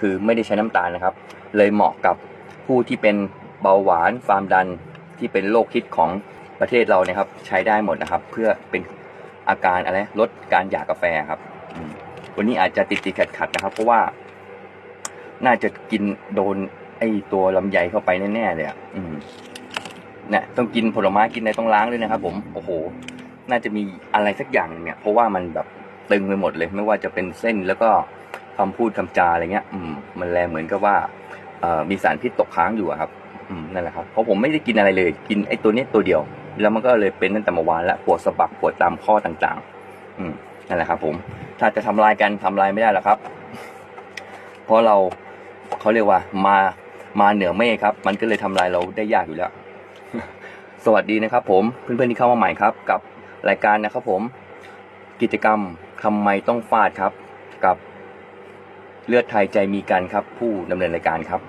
คือไม่ได้ใช้น้ำตาลนะครับ เลยเหมาะกับผู้ที่เป็นเบาหวานความดันที่เป็นโรคฮิตของประเทศเราเนี่ยครับ ใช้ได้หมดนะครับ เพื่อเป็นอาการอะไรลดการอยากกาแฟครับ วันนี้อาจจะติดติดขัดขัดๆนะครับ เพราะว่า น่าจะกินโดนไอตัวลำไยเข้าไปแน่ๆเลยอะอืมเนี่ยต้องกินผลไม้กินอะไรต้องล้างด้วยนะครับ ผมโอ้โห น่าจะมีอะไรสักอย่างเนี่ย เพราะว่ามันแบบตึงไปหมดเลย ไม่ว่าจะเป็นเส้นแล้วก็ คำพูดคำจาอะไรเงี้ย อืม มันแลเหมือนกับว่าเอ่อมีสารพิษตกค้างอยู่ครับ อืมนั่นแหละครับเพราะผมไม่ได้กินอะไรเลย กินไอ้ตัวนี้ตัวเดียว แล้วมันก็เลยเป็นตั้งแต่เมื่อวานแล้วปวดสะบักปวดตามข้อต่างๆ อืมนั่นแหละครับ ผม ถ้าจะทำลายกันทำลายไม่ได้หรอกครับ เพราะเราเขาเรียกว่า มามาเหนือเมฆครับ มันก็เลยทำลายเราได้ยากอยู่แล้ว สวัสดีนะครับ ผมเพื่อนๆที่เข้ามาใหม่ครับ กับรายการนะครับ ผม กิจกรรมทำไมต้องฟาดครับ กับ เลือดไทยใจมีกันครับ ผู้ดำเนินรายการครับ